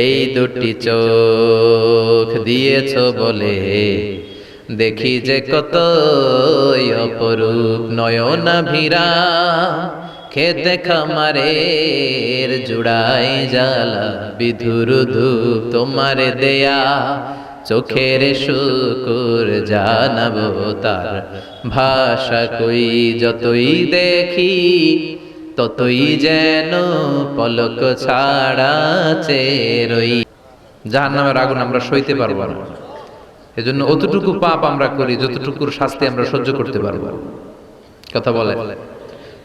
এই দুটি চোখ দিয়েছ বলে দেখি যে কত অপরূপ নয়না ভিরা খেতে খামারের জুড়াই জ্বালা, বিধুর ধূপ তোমারে দেয়া। চোখের শুকুর জানাব তার ভাষা কই, যতই দেখি ততই যেন পলক ছাড়া চেরই জাহান নামের আগুন আমরা সইতে পারব না। এজন্য অতটুকু পাপ আমরা করি, যতটুকুর শাস্তি আমরা সহ্য করতে পারব। কথা বলে।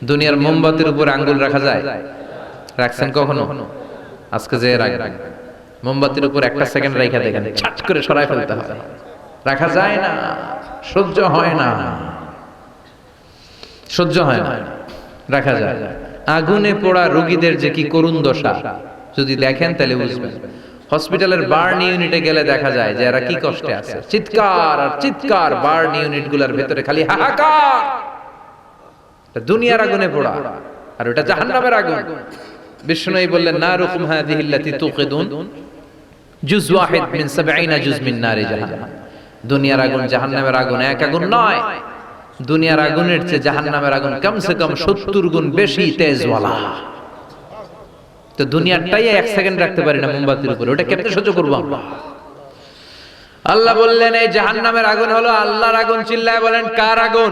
দুনিয়ার মোমবাতির উপর আঙ্গুল রাখা যায়? রাখছেন কখনো? আজকে যে রাখবেন। মোমবাতির উপর একটা সেকেন্ড রেখে দেখেন ছাট করে সরাই ফেলতে হয়। রাখা যায় না, সহ্য হয় না। সহ্য হয় না, রাখা যায়। আগুনে পোড়া রোগীদের যে কি করুণ দশা যদি দেখেন তাহলে বুঝবেন। হসপিটালের বার্ন ইউনিটে গেলে দেখা যায় যে এরা কি কষ্টে আছে। চিৎকার আর চিৎকার। বার্ন ইউনিটগুলার ভেতরে খালি হাহাকার। দুনিয়ার আগুনে পোড়া। আর ওটা জাহান্নামের আগুন। বিষ্ণুই বললেন না রুকুম হাদিহিল্লাতি তুকিদুন জুজ ওয়াহিদ মিন 70 জুজ মিন নারি জাহান্নাম। দুনিয়ার আগুন জাহান্নামের আগুন এক আগুন নয়। দুনিয়ার আগুনের চেয়ে জাহান নামের আগুন কমসে কম 70 গুণ বেশি তেজওয়ালা। তো দুনিয়ারটাই এক সেকেন্ড রাখতে পারি না মোমবাতির উপরে ওটা কেমনে সহ্য করব আল্লাহ বললেন, এই জাহান্নামের আগুন হলো আল্লাহর আগুন, চিল্লায় বলেন, কার আগুন?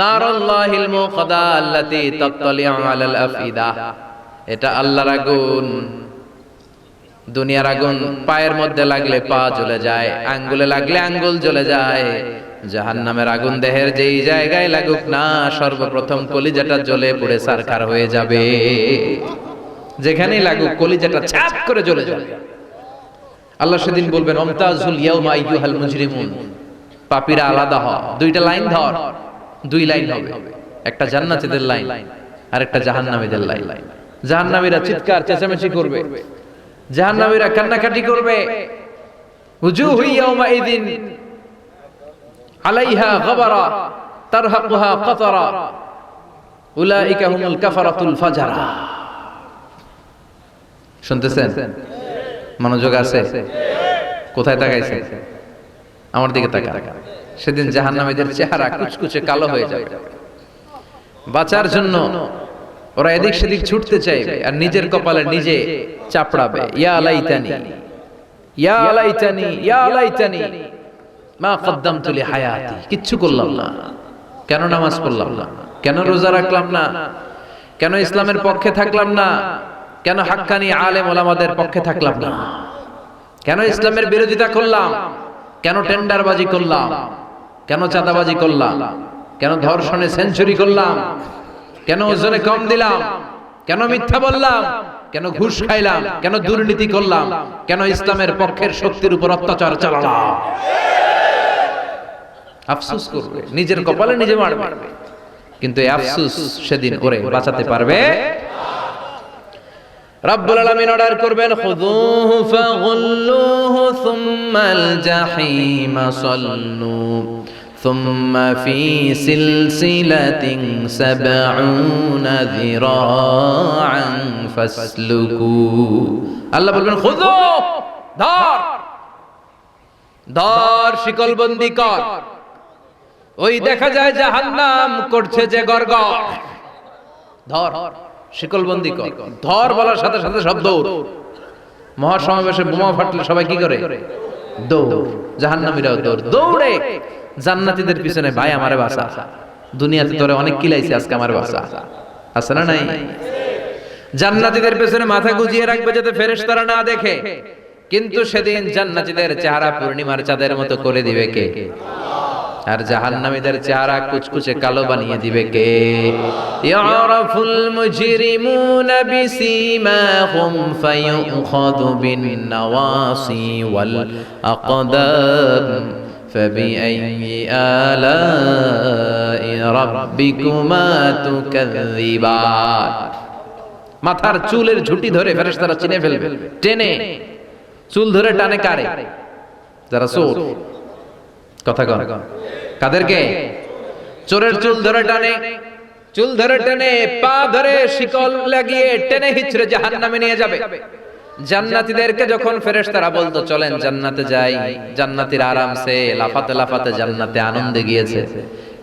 নারুল্লাহিল মুকাদা আল্লাতী তাত্তালিউ আলাল আফিদা এটা আল্লাহর আগুন। দুনিয়ার আগুন পায়ের মধ্যে লাগলে পা জ্বলে যায়, আঙ্গুলে লাগলে আঙ্গুল জ্বলে যায়। জাহান্নামের আগুন দেহের যেই জায়গায় লাগুক না, সর্বপ্রথম কলিজাটা জ্বলে পুড়ে সারকার হয়ে যাবে। যেখানেই লাগুক, কলিজাটা ছাপ করে জ্বলে যাবে। আল্লাহ সেদিন বলবেন, অমতাজুল ইয়াউমা আইয়ুহাল মুজরিমুন। পাপীরা আলাদা হ দুইটা লাইন ধর। দুই লাইন হবে। একটা জান্নাতীদের লাইন আর একটা জাহান্নামীদের লাইন। জাহান্নামীরা চিৎকার, চেঁচামেচি করবে। জাহান্নামীরা কান্নাকাটি করবে। হুজু উজুহু ইয়াউমাইদিন আলাইহা গাবারা তারহাকুহা কাতারা। উলাইকা হুমুল কাফারাতুল ফাজারা। শুনতেছেন? মনোযোগ আছে? কোথায় তাকাইছে? আমার দিকে তাকা সেদিন জাহান্নামীদের চেহারা কুচকুচে কালো হয়ে যাবে। বাঁচার জন্য ওরা এদিক সেদিক ছুটতে চাইবে আর নিজের কপালে নিজে চাপড়াবে। ইয়া আলাইতানি ইয়া আলাইতানি ইয়া আলাইতানি মা কদ্দামতু লি হায়াতি কিচ্ছু করলাম না কেন নামাজ পড়লাম না কেন রোজা রাখলাম না কেন ইসলামের পক্ষে থাকলাম না কেন হাক্কানি আলেম ওলামাদের পক্ষে থাকলাম না কেন ইসলামের বিরোধিতা করলাম কেন টেন্ডারবাজি করলাম কেন চাঁদাবাজি করলাম কেন ধর্ষণে সেঞ্চুরি করলাম কেন ওজনে কম দিলাম কেন মিথ্যা বললাম কেন ঘুষ খাইলাম কেন দুর্নীতি করলাম কেন ইসলামের পক্ষের শক্তির উপর অত্যাচার চালালাম আফসোস করবে নিজের কপালে নিজে মারবে কিন্তু এই আফসোস সেদিন ওরে বাঁচাতে পারবে রব্বুল আলামিন অর্ডার করবেন খুযুহু ফাগুল্লুহু সুম্মাল জাহিম সাল্লু ثم في سلسلة سبعون ذراعا فاسلكوا আল্লাহ বলবেন খুদু ধর ধর শিকলবন্দি কর ওই দেখা যায় জাহান্নাম করছে যে গরগর। ধর, শিকলবন্দি কর। ধর বলার সাথে সাথে সব দৌড়। মহাসমাবেশে বোমা ফাটলে সবাই কি করে? দৌড়। জাহান্নামীরাও দৌড়। দৌড়ে পিছনে ভাই আমারে বাসা দুনিয়াতে তোরে অনেক কিলাইছে আজকে আমার বাসা আছে না নাই? জান্নাতীদের পেছনে মাথা গুজিয়ে রাখবে যাতে ফেরেশতারা না দেখে। কিন্তু সেদিন জান্নাতীদের চেহারা পূর্ণিমার চাঁদের মতো করে দিবে কে? আর জাহান্নামীদের চেহারা কুচকুচে কালো বানিয়ে দিবে কে ইয়ারাফুল মুজরিমুনা বিসীমাহুম ফায়ুখাযু বিন নাওয়াসি ওয়াল আকদাম فبأي آلاء ربكما تكذبان মাথার চুলের ঝুটি ধরে ফেরেশতারা চিনে ফেলবে টেনে চুল ধরে টানে কারে যারা চোর কথা কন। কাদেরকে? চোরের চুল ধরে টানে। চুল ধরে টেনে পা ধরে শিকল লাগিয়ে টেনে হিচড়ে জাহান্নামে নিয়ে যাবে। জান্নাতীদেরকে যখন ফেরেশতারা বলতো চলেন জান্নাতে যাই। জান্নাতীর আরামসে লাফাতে লাফাতে জান্নাতে আনন্দে গিয়েছে।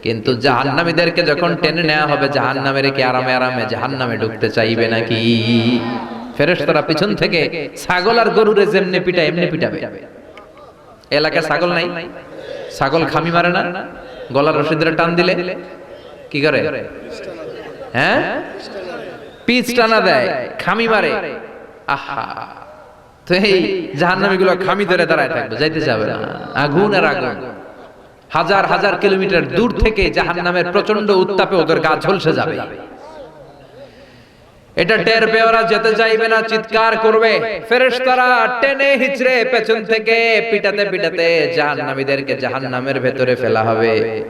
কিন্তু জাহান্নামীদেরকে যখন টেনে নেওয়া হবে জাহান্নামের কি আরামে আরামে জাহান্নামে ঢুকতে চাইবে নাকি? ফেরেশতারা পিছন থেকে ছাগল আর গরুরে যেমনি পিটা এমনি পিটাবে। এলাকায় ছাগল নাই? ছাগল খামি মারে না? গলার রশিদের টান দিলে? কি করে? হ্যাঁ? পিচ টানা দেয় খামি মারে। আহা। তো এই জাহান্নামী গুলো খামি ধরে দাঁড়ায় থাকবে যাইতে যাবে না। আগুন আর আগুন হাজার হাজার কিলোমিটার দূর থেকে জাহান্নামের প্রচণ্ড উত্তাপে ওদের গা ঝলসে যাবে। এটা টের পেওরা যেতে চাইবে না চিৎকার করবে। ফেরেশতারা টেনে হিচড়ে পেছন থেকে পিটাতে পিটাতে জাহান্নামীদেরকে জাহান্নামের ভেতরে ফেলা হবে।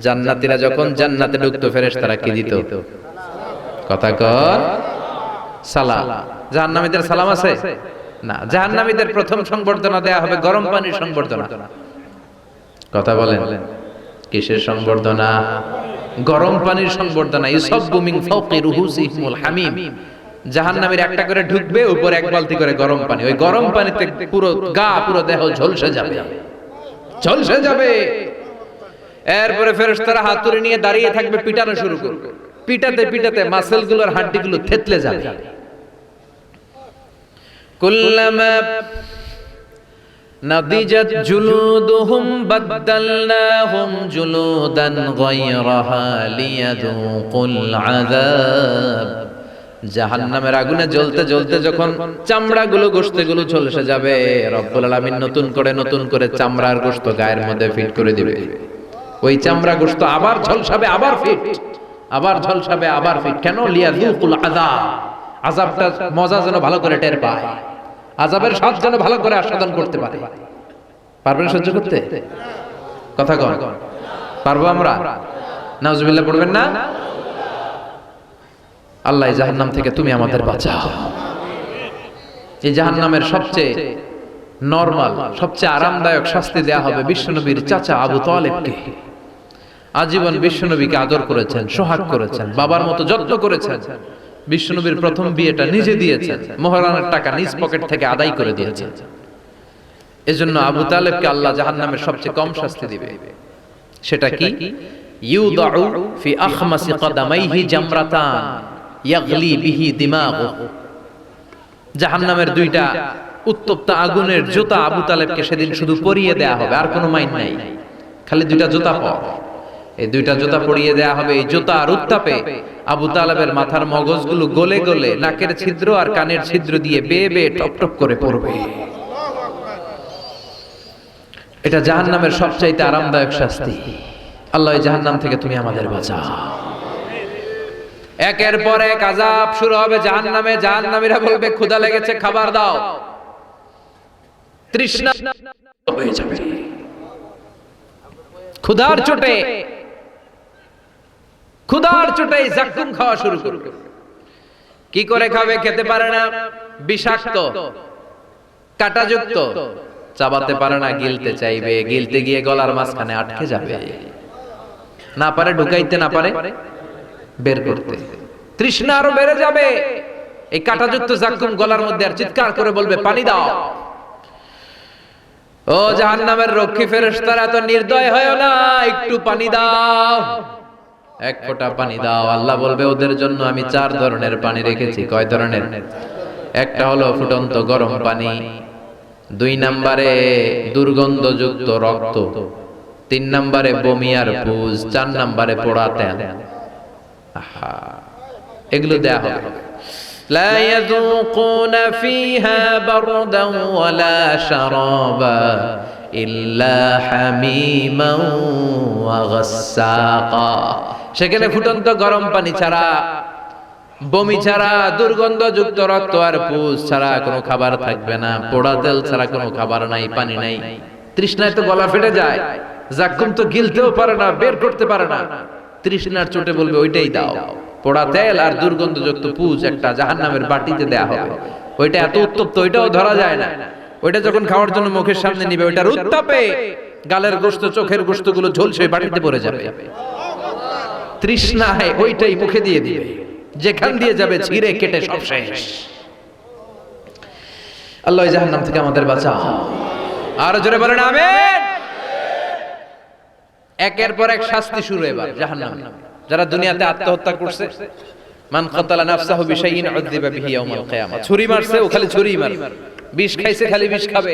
জান্নাতীরা যখন জান্নাতে ঢুকতো ফেরেশতারা কি দিত? কথা কর। সালাম। জাহান্নামীদের সালাম আছে? না জাহান্নামীদের প্রথম সংবর্ধনা দেয়া হবে গরম পানির সংবর্ধনা। কথা বলেন। কিসের সংবর্ধনা? গরম পানির সংবর্ধনা ইসব বুমিং ফাওকি রুহুসিহিমুল হামিম। জাহান্নামীর একটা করে ঢুকবে, উপর এক বালতি করে গরম পানি। ওই গরম পানিতে পুরো গা, পুরো দেহ ঝলসে যাবে। ঝলসে যাবে। এরপরে ফেরেশতারা হাতুড়ি নিয়ে দাঁড়িয়ে থাকবে, পিটানো শুরু করবে। পিটাতে পিটাতে মাসেলগুলোর হাড্ডিগুলো থেতলে যাবে। কুল্লামা نضجت جلودهم بدلناهم جلودا غيرها ليذوقوا العذاب জাহান্নামের আগুনে জ্বলতে জ্বলতে যখন চামড়াগুলো গোশতগুলো ঝলসে যাবে রব্বুল আলামিন নতুন করে নতুন করে চামড়ার গোশত গায়ের মধ্যে ফিট করে দিবে ওই চামড়া গোশত আবার ঝলসাবে আবার ফিট আবার ঝলসাবে আবার ফিট কেন লিয়াযুকুল আযাব আযাবটা মজা যেন ভালো করে টের পায় আজাবের স্বাদ যেন ভালো করে আস্বাদন করতে পারে। পারবেন সহ্য করতে? কথা কন। পারব আমরা? নাউজুবিল্লাহ, পড়বেন না? আল্লাহ জাহান্নাম থেকে তুমি আমাদের বাঁচাও। এই জাহান্নামের সবচেয়ে নরমাল, সবচেয়ে আরামদায়ক শাস্তি দেয়া হবে বিশ্বনবীর চাচা আবু তালেবকে। আজীবন বিশ্বনবীকে আদর করেছেন, সোহাগ করেছেন, বাবার মতো যত্ন করেছেন। বিশ্বনবীর প্রথম বিয়েটা নিজে দিয়েছেন। মোহরানের টাকা নিজ পকেট থেকে আদায় করে দিয়েছেন। এজন্য আবু তালেবকে আল্লাহ জাহান্নামের সবচেয়ে কম শাস্তি দিবে। সেটা কি? ইউদাউ ফি আখমাসি কদামাইহি জামরাতান। ইয়াগলি বিহি দিমাগু। জাহান্নামের দুইটা উত্তপ্ত আগুনের জুতা আবু তালেবকে সেদিন শুধু পরিয়ে দেয়া হবে আর কোনো মাইন নাই। খালি দুইটা জুতা পর। এই দুইটা জুতা পরিয়ে দেয়া হবে এই জুতার উত্তাপে। আবু তালেবের মাথার মগজগুলো গলে গলে নাকের ছিদ্র আর কানের ছিদ্র দিয়ে বেয়ে বেয়ে টপ টপ করে পড়বে। এটা জাহান্নামের সবচাইতে আরামদায়ক শাস্তি। আল্লাহ এই জাহান্নাম থেকে তুমি আমাদের বাঁচাও। একের পর এক আজাব শুরু হবে জাহান নামে জাহান্নামে। জাহান্নামীরা বলবে ক্ষুধা লেগেছে খাবার দাও। তৃষ্ণা হয়ে যাবে। ক্ষুধার চোটে ক্ষুধার চোটাই জাকুম খাওয়া শুরু করবে কি করে খাবে খেতে পারে না? বিষাক্ত, কাটাযুক্ত, চাবাতে পারে না, গিলতে চাইবে, গিলতে গিয়ে গলার মাঝখানে আটকে যাবে। না পারে, ঢুকাইতে না পারে, বের করতে। তৃষ্ণা আরও বেড়ে যাবে। এই কাটাযুক্ত জাকুম গলার মধ্যে আর চিৎকার করে বলবে, পানি দাও। ও জাহান্নামের রক্ষী ফেরেশতারা এত নির্দয় হয় না, একটু পানি দাও। এক ফোঁটা পানি দাও আল্লাহ বলবে ওদের জন্য আমি চার ধরনের পানি রেখেছি কয় ধরনের একটা হলো ফুটন্ত গরম পানি দুই নম্বরে দুর্গন্ধযুক্ত রক্ত তিন নম্বরে বমি আর পুজ চার নম্বরে পোড়া তেল আহা এগুলো দেয়া হবে لا يذوقون فيها بردا ولا شرابا إلا حميما وغساقا সেখানে ফুটন্ত গরম পানি ছাড়া বমি ছাড়া দুর্গন্ধযুক্ত রক্ত আর পুষ ছাড়া কোনো খাবার থাকবে না। পোড়া তেল ছাড়া কোনো খাবার নাই পানি নাই। তৃষ্ণায় তো গলা ফেটে যায়। জাকুম তো গিলতেও পারে না বের করতে পারে না। তৃষ্ণার চোটে বলবে ওইটাই দাও। পোড়া তেল আর দুর্গন্ধযুক্ত পুজ একটা জাহান্নামের বাটিতে দেয়া হবে। ওইটা এত উত্তপ্ত ওইটাও ধরা যায় না। ওইটা যখন খাওয়ার জন্য মুখের সামনে নিবে ওইটার উত্তাপে গালের গোস্ত চোখের গোস্তগুলো ঝলসে বাটিতে পড়ে যাবে তৃষ্ণায় ওইটাই মুখে দিয়ে দিবে। যেখান দিয়ে যাবে ছিঁড়ে কেটে সব শেষ। আল্লাহ জাহান্নাম থেকে আমাদের বাঁচাও। আরও জোরে বলেন আমেন। একের পর এক শাস্তি শুরু এবার জাহান্নাম। যারা দুনিয়াতে আত্মহত্যা করছে মান কাতালা নাফসাহু বিশাইইন উযযিবা বিহি ইয়াউমাল কিয়ামা। ছুরি মারছে ও খালি ছুরি মার বিষ খাইছে খালি বিষ খাবে।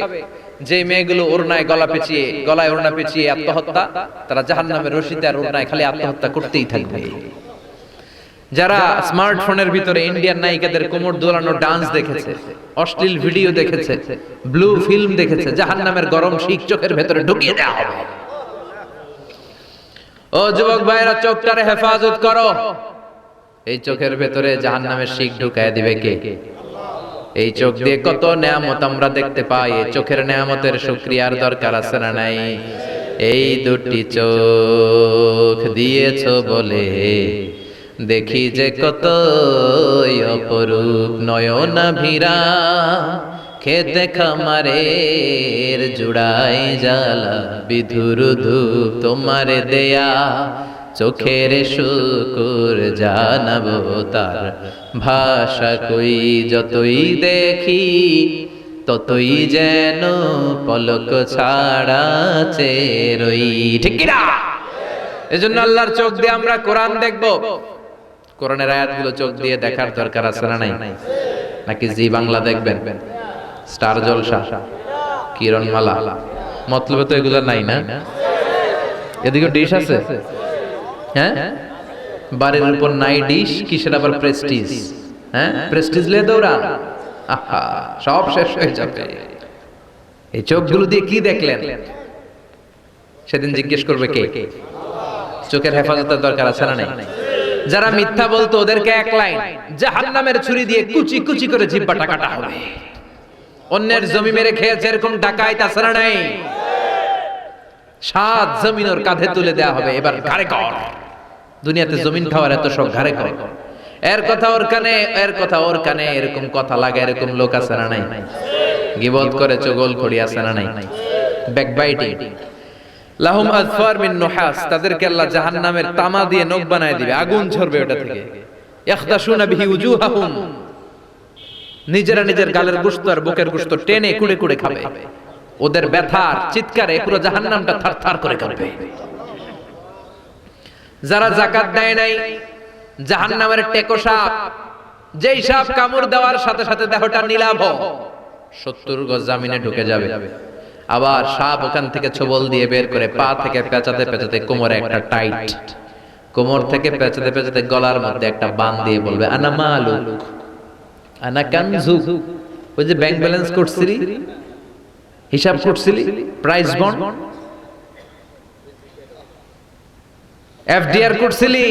যে মেয়েগুলো ওড়নায় গলা পেঁচিয়ে গলায় ওড়না পেঁচিয়ে আত্মহত্যা, তারা জাহান্নামের রশিতে আর ওড়নায় খালি আত্মহত্যা করতেই থাকবে। যারা স্মার্টফোনের ভিতরে ইন্ডিয়ান নায়িকাদের কোমর দোলানো ডান্স দেখেছে, অশ্লীল ভিডিও দেখেছে, ব্লু ফিল্ম দেখেছে জাহান নামের গরম শিখ চোখের ভেতরে ঢুকিয়ে দেওয়া হবে। ও যুবক ভাইরা, চোখটারে হেফাজত করো। এই চোখের ভেতরে জাহান নামের শিখ ঢুকায় দিবে কে কে? এই চোখ দিয়ে কত নেয়ামত আমরা দেখতে পাই? এই চোখের নেয়ামতের শুকরিয়ার দরকার আছে না নাই? এই দুটি চোখ দিয়েছ বলে দেখি যে কত অপরূপ নয়না ভিরা খেতে খামারের জুড়াই জ্বালা, বিধুর ধূপ তোমারে দেয়া। চোখের শুকুর জানাব তার ভাষা কই যতই দেখি, ততই যেন পলক ছাড়া চেরই ঠিক কিনা? এজন্য আল্লাহর চোখ দিয়ে আমরা কোরআন দেখব। কোরআনের আয়াতগুলো চোখ দিয়ে দেখার দরকার আছে না নাই? নাকি জি বাংলা দেখবেন? স্টার জলসা, কিরণমালা, মতলবে তো এগুলো নাই না? এদিকে ডিশ আছে? হ্যাঁ? বাড়ির উপর নাই ডিশ, কিসের আবার প্রেস্টিজ হ্যাঁ? প্রেস্টিজ লে দৌড়া সব শেষ হয়ে যাবে। এই চোখগুলো দিয়ে কি দেখলেন? সেদিন জিজ্ঞেস করবে কে? চোখের হেফাজতের দরকার আছে না যারা মিথ্যা বলতো ওদেরকে এক লাইন, জাহান্নামের ছুরি দিয়ে কুচি কুচি করে জিব্বাটা কাটা হবে। অন্যের জমি মেরে খেয়েছে এরকম ডাকাইত আছে না নাই? সাত জমিন ওর কাঁধে তুলে দেয়া হবে। এবার ঘাড়ে কর দুনিয়াতে জমিন খাওয়ার এত শখ ঘাড়ে কর। এর কথা ওর কানে এর কথা ওর কানে এরকম কথা লাগে এরকম লোক আছে না নাই। গিবত করে চগল করি আছে না নাই। ব্যাকবাইটিং লাহুম আজফার মিন নুহাস তাদেরকে আল্লাহ জাহান্নামের তামা দিয়ে নখ বানায় দিবে আগুন ঝরবে ওটা থেকে। ইয়াখদাশুনা বিহি উজুহাহুম। নিজেরা নিজের গালের গোশত আর বুকের গোশত টেনে কুড়ে কুড়ে খাবে। ওদের ব্যথার চিৎকারে পুরো জাহান্নামটা থারথার করে কাঁপবে যারা জাকাত দেয় নাই, জাহান্নামের টেকো সাপ, যেই সাপ কামড় দেওয়ার সাথে সাথে দেহটা নীলাভ, সত্তর গজ জামিনে ঢুকে যাবে। আবার সাপ ওখান থেকে ছবল দিয়ে বের করে পা থেকে পেঁচাতে পেঁচাতে কোমরে একটা টাইট, কোমর থেকে পেঁচাতে পেঁচাতে গলার মধ্যে একটা বান দিয়ে বলবে, আনা মালুক, আনা কানজু ওই যে ব্যাংক ব্যালেন্স করছিলি, হিসাব করছিলি প্রাইস বন্ড এফডিআর করছিলি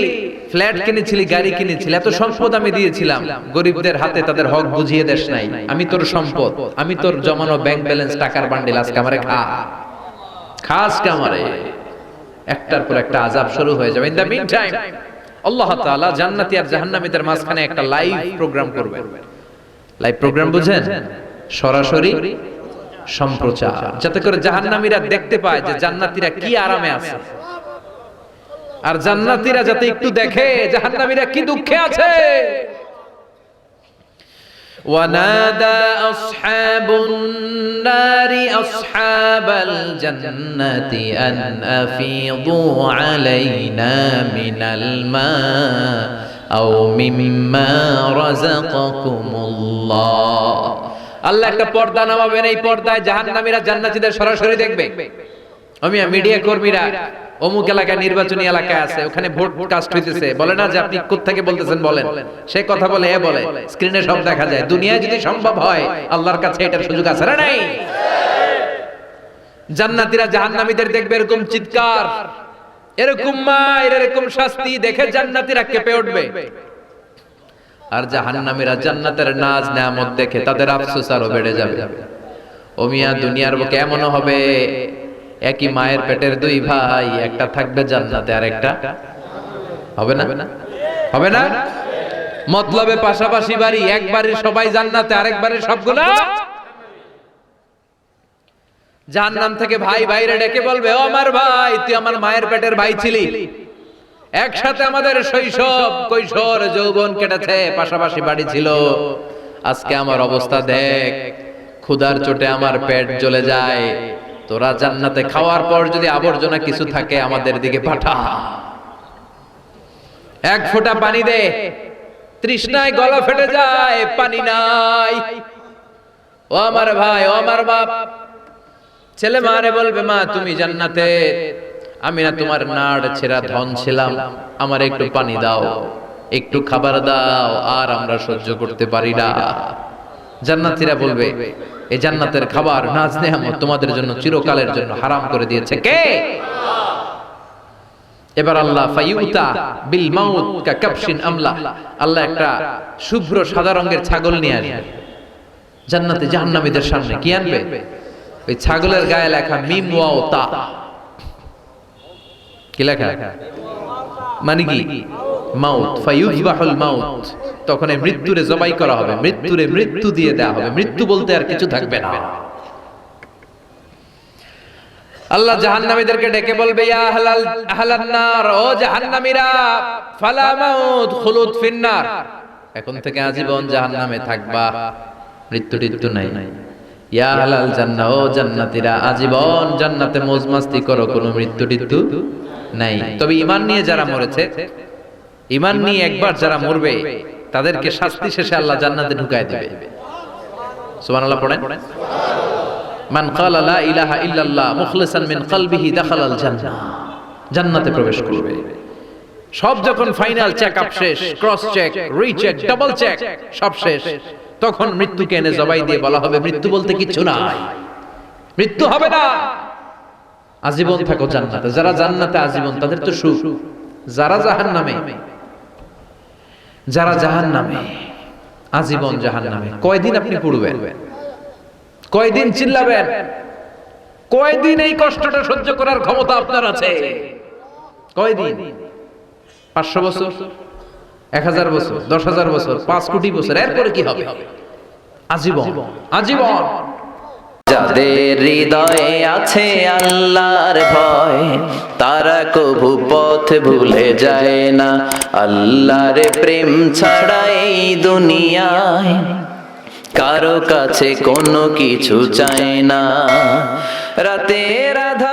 ফ্ল্যাট কিনেছিলি গাড়ি কিনেছিলি এত সম্পদ আমি দিয়েছিলাম। গরিবদের হাতে তাদের হক বুঝিয়ে দেশ নাই। আমি তোর সম্পদ আমি তোর জমানো ব্যাংক ব্যালেন্স টাকার বান্ডিল আজকে আমারে খা। খাস কামারে একটার পর একটা আজাব শুরু হয়ে যাবে। In the mean time Allah তাআলা জান্নাতি আর জাহান্নামীদের মাঝখানে একটা লাইভ প্রোগ্রাম করবেন লাইভ প্রোগ্রাম বুঝেন? সরাসরি সম্প্রচার। যাতে করে জাহান্নামীরা দেখতে পায় যে জান্নাতীরা কি আরামে আছে। আর জান্নাতীরা যাতে একটু দেখে জাহান্নামীরা কি দুঃখে আছে ونادى أصحاب النار أصحاب الجنة أن أفيضوا علينا من الماء أو مما رزقكم الله আল্লাহ একটা পর্দা নামাবেন এই পর্দায় জাহান্নামীরা জান্নাতীদের সরাসরি দেখবে আমি মিডিয়া কর্মীরা অমুক এলাকায় নির্বাচনী এলাকায় আছে, ওখানে ভোট কাস্ট হইতেছে। বলে না যে আপনি কোত্থেকে বলতেছেন, বলেন। সে কথা বলে, এ বলে। স্ক্রিনে সব দেখা যায়। দুনিয়ায় যদি সম্ভব হয়, আল্লাহর কাছে এটার সুযোগ আছে না নাই? জান্নাতীরা জাহান্নামীদের দেখবে এরকম চিৎকার, এরকম মায়ের এরকম শাস্তি দেখে জান্নাতীরা কেঁপে উঠবে। আর জাহান্নামীরা জান্নাতের নাজ, নেয়ামত দেখে তাদের আফসোস আরও বেড়ে যাবে। ও মিয়া, দুনিয়ার বুকে এমনও হবে একই মায়ের পেটের দুই ভাই, একটা থাকবে জান্নাতে আর একটা হবে না? হবে না? মতলবে পাশাপাশি বাড়ি, এক বাড়ির সবাই জান্নাতে, আরেক সবগুলা? জাহান্নাম থেকে ভাই ভাইরে ডেকে বলবে, ও আমার ভাই, তুই আমার মায়ের পেটের ভাই ছিলি। একসাথে আমাদের শৈশব, কৈশোর, যৌবন কেটেছে, পাশাপাশি বাড়ি ছিল। আজকে আমার অবস্থা দেখ, ক্ষুধার চোটে আমার পেট জ্বলে যায়। তোরা জান্নাতে খাওয়ার পর যদি আবর্জনা কিছু থাকে আমাদের দিকে পাঠা। এক ফোঁটা পানি দে। তৃষ্ণায় গলা ফেটে যায় পানি নাই। ও আমার ভাই ও আমার বাপ। ছেলে মারে বলবে মা তুমি জান্নাতে আমি না তোমার নাড় ছেঁড়া ধন ছিলাম। আমার একটু পানি দাও। একটু খাবার দাও। আর আমরা সহ্য করতে পারি না। জান্নাতীরা বলবে এই জান্নাতের খাবার, নাজ নেহামত তোমাদের জন্য চিরকালের জন্য হারাম করে দিয়েছে। কে? এবার আল্লাহ, ফাইউতা বিল মাউত কা কাবশিন আমলা। আল্লাহ একটা শুভ্র সাদা রঙের ছাগল নিয়ে আসবে। জান্নাতে জাহান্নামীদের সামনে কি আনবে? ওই ছাগলের গায়ে লেখা মিম ওয়াও তা। কি লেখা? মানে কি? মাউত মাউত তখন মৃত্যুরে জবাই করা হবে মৃত্যুরে মৃত্যু দিয়ে দেওয়া হবে মৃত্যু বলতে আর কিছু থাকবে না। আল্লাহ জাহান্নামীদেরকে ডেকে বলবে ইয়া আহলাল আহলান নার ও জাহান্নামীরা ফালা মাউত খুলুদ ফিন্নার। এখন থেকে আজীবন জাহান্নামে থাকবা। মৃত্যু টিত্যু নাই। ইয়া আহলাল জান্নাহ ও জান্নাতীরা আজীবন জান্নাতে মौज মাস্তি করো কোনো মৃত্যু টিত্যু নাই। তবে ঈমান নিয়ে যারা মরেছে ঈমান নিয়ে একবার যারা মরবে তাদেরকে শাস্তি শেষে আল্লাহ জান্নাতে ঢুকায় দিবে। সুবহানাল্লাহ পড়েন? মান ক্বালা লা ইলাহা ইল্লাল্লাহ মুখলিসান মিন কলবিহি দাখালাল জান্নাহ। জান্নাতে প্রবেশ করবে। সব যখন ফাইনাল চেক আপ শেষ cross check recheck double check সব শেষ। তখন মৃত্যুকে এনে জবাই দিয়ে বলা হবে মৃত্যু বলতে কিছু নাই। মৃত্যু হবে না। আজীবন থাকো জান্নাতে। যারা জান্নাতে আজীবন তাদের তো সুখ। যারা জাহান্নামে যারা জাহান নামে আজীবন জাহান নামে কয়দিন আপনি পড়বেন? কয়দিন চিল্লাবেন? কয়দিন এই কষ্টটা সহ্য করার ক্ষমতা আপনার আছে? কয়দিন? পাঁচশো বছর? এক হাজার বছর? দশ হাজার বছর? পাঁচ কোটি বছর? এরপরে কি হবে? আজীবন। আজীবন। যাদের হৃদয়ে আছে আল্লাহর ভয়, তারা কভু পথ ভুলে যায় না। আল্লাহর প্রেম ছাড়া এই দুনিয়ায় কারও কাছে কোনো কিছু চায় না। রাতের আধা